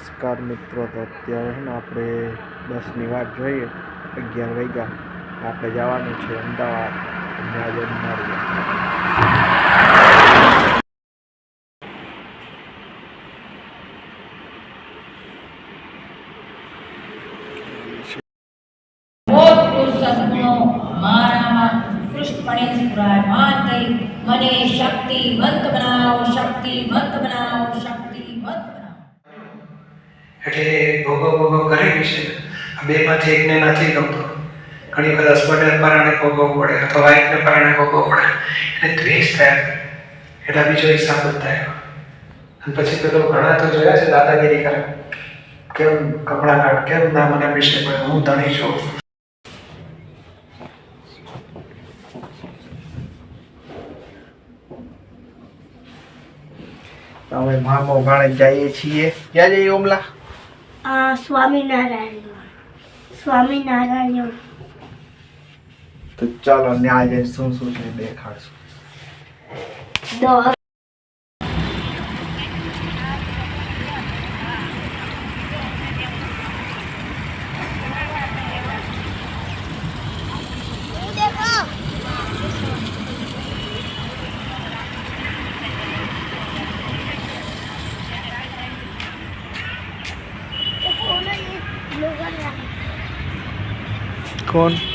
નમસ્કાર મિત્રો, તો અત્યારે છે ને આપણે બસની વાત જોઈએ, અગિયાર વાગ્યા. આપણે જવાનું છે અમદાવાદ. ત્યાં જઈને મળીએ મોટું બનાવો મારામાં ઉત્કૃષ્ટપણે સ્ફુરાયમાન થઈ મને શક્તિમંત બનાવો શક્તિમંત બનાવો શક્તિમંત બનાવો એટલે ભોગો ભોગો કરેલી છે. બેમાંથી એકને નથી ગમતો. ઘણી વખત હસબન્ડને પરાણે ભોગવવું પડે અથવા વાઈફને પરાણે ભોગવવું પડે. એટલે દ્વેષ થયા. એટલે બીજો હિસાબ જ થાય. અને પછી પેલો ઘણા તો જોયા છે દાદાગીરી કરે કેમ કપડા કાઢ, કેમ ના મને વિશે પડે હું ધણી છું. અમે મામો ગાણે જઈએ છીએ. ક્યાં જઈએ ઓમલા? સ્વામિનારાયણ. સ્વામિનારાયણ. તો ચાલો ત્યાં આજે શું શું છે દેખાડશું. এখন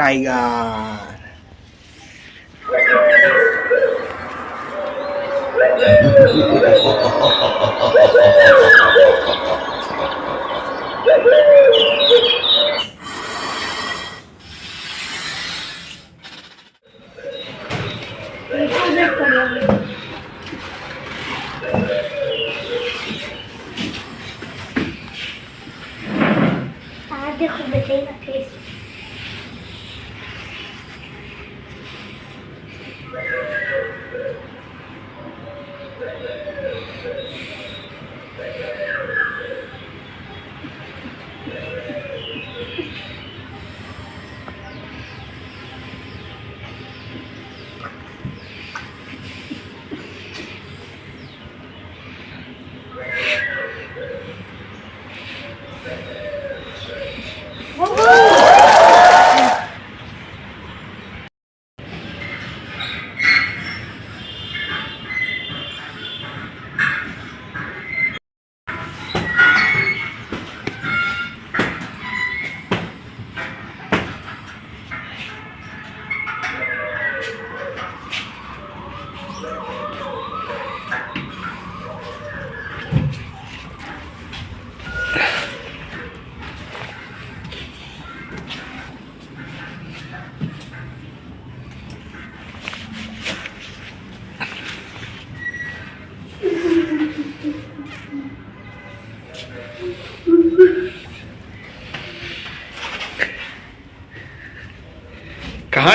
ટાઈગર રિપોઝિટ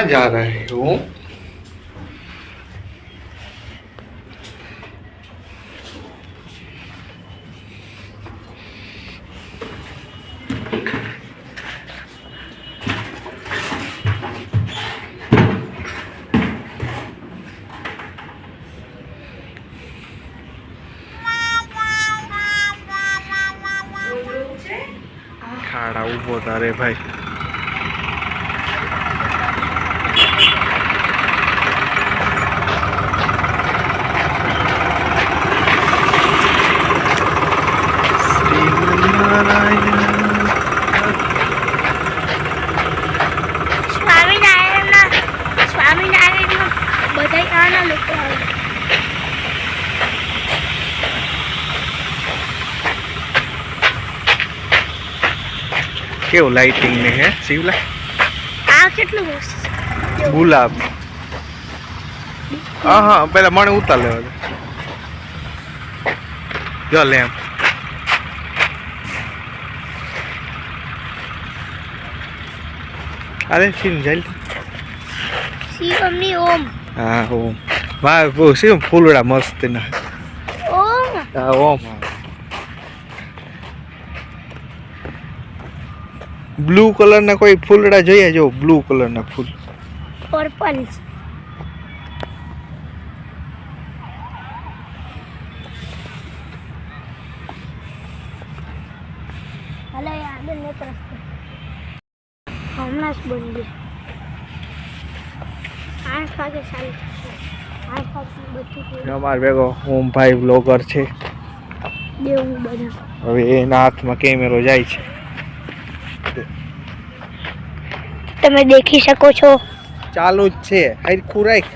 जा रहे हो ખાડા ઉભો તારે ભાઈ કેવું લાઇટિંગ ને હે? શિવલા? આ કેટલું ગુલાબ. હા હા પેલા મને ઉતાર લેવા દે જો લે એમ. અરે સીન જાય શિવમની ઓમ. હા ઓમ. વાહ શિવ ફૂલડા મસ્ત ના. ઓમ. હા ઓમ. બ્લુ કલરના કોઈ ફૂલડા જોઈએ જો બ્લુ કલરના ફૂલ. પર્પલ આગળ ને હમણાં જ બની ગયા આઠ વાગે ચાલુ આઠ વાગે બધું પૂરું. અમાર ભેગો ઓમભાઈ બ્લોગર છે. બે હું બધા. હવે એના હાથમાં કેમેરો જાય છે. તમે દેખી શકો છો ચાલુ જ છે હરખું રાખ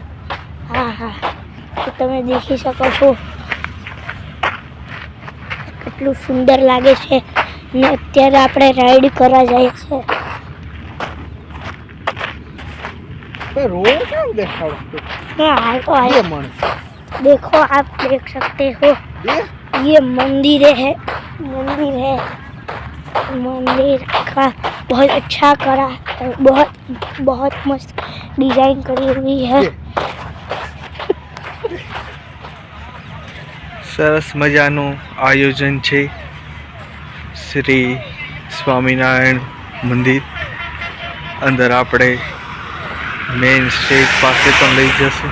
હા હા તો તમે દેખી શકો છો કેટલું સુંદર લાગે છે અને અત્યારે આપણે રાઈડ કરવા જઈએ છીએ રોડ કેમ દેખાડો हाँ, आयो ये आयो मन देखो आप देख सकते हो ये ये मंदिर है मंदिर है मंदिर का बहुत अच्छा करा बहुत बहुत मस्त डिजाइन करी हुई है ये। સરસ મજાનું આયોજન છે શ્રી સ્વામિનારાયણ મંદિર અંદર આપણે મેઇન સ્ટેજ પાસે પણ લઈ જશે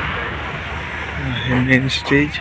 મેઇન સ્ટેજ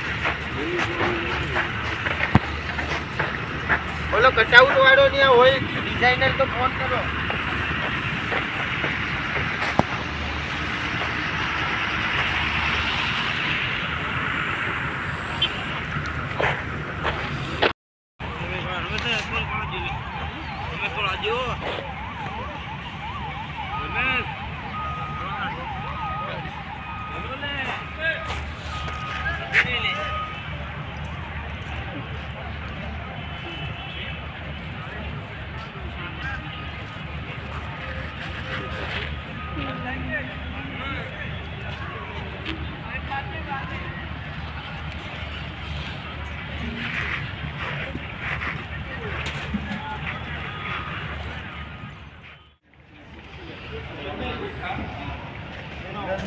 ઓલો કટાઉટ વાળો ત્યાં હોય ડિઝાઇનર તો ફોન કરો.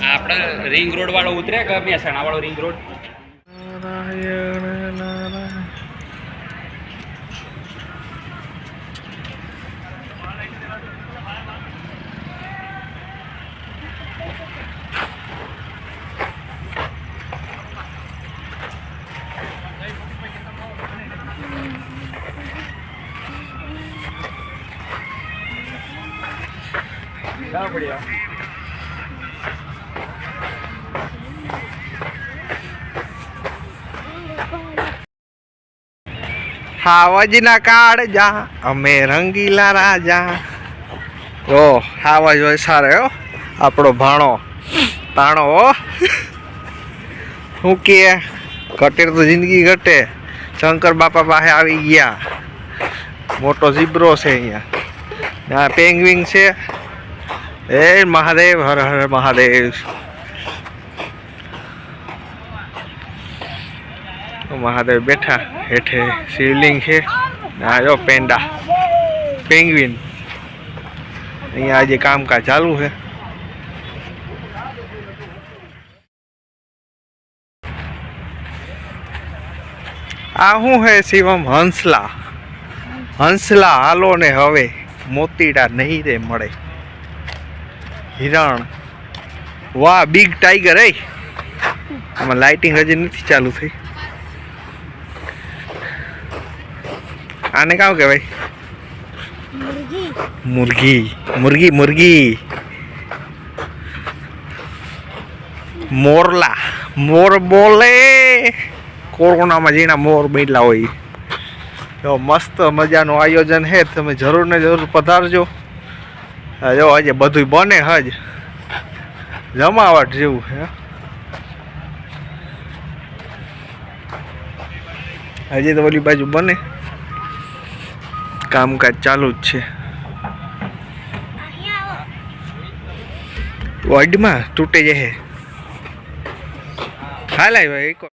આપણે રિંગ રોડ વાળો ઉતરે કે મહેસાણા વાળો રિંગ રોડ નારાયણ નારાયણ હાવજના કાળ જા અમે રંગીલા રાજા ઓ હાવજ હોય સારો હો આપણો ભાણો ભાણો હો શું કે ઘટે તો જિંદગી ઘટે શંકર બાપા પાસે આવી ગયા મોટો ઝીબ્રો છે અહીંયા આ પેંગ્વિંગ છે એ મહાદેવ હર હર મહાદેવ મહાદેવ બેઠા હેઠે શિવલિંગ છે. ને આ જો પેંડા. પેંગ્વિન. અહીંયા આજે કામકાજ ચાલુ છે. આ શું હે શિવમ? હંસલા. હંસલા હાલો ને હવે મોતીડા નહીં રે મળે. હિરણ. વાહ બિગ ટાઈગર એ આમાં લાઇટિંગ હજી નથી ચાલુ થઈ. આને કામ કહેવાય મુરગી મુરગી મુરગી મોરલા મોર બોલે કોરોનામાં જેના મોર બેઠલા હોય. જો મસ્ત મજાનું આયોજન છે તમે જરૂર ને જરૂર પધારજો. જો આજે બધું બને હજ. જમાવટ જેવું હે. હજી તો ઓલી બાજુ બને. કામકાજ ચાલુ જ છે. વડમાં તૂટે જશે હાલ આવ્યો એક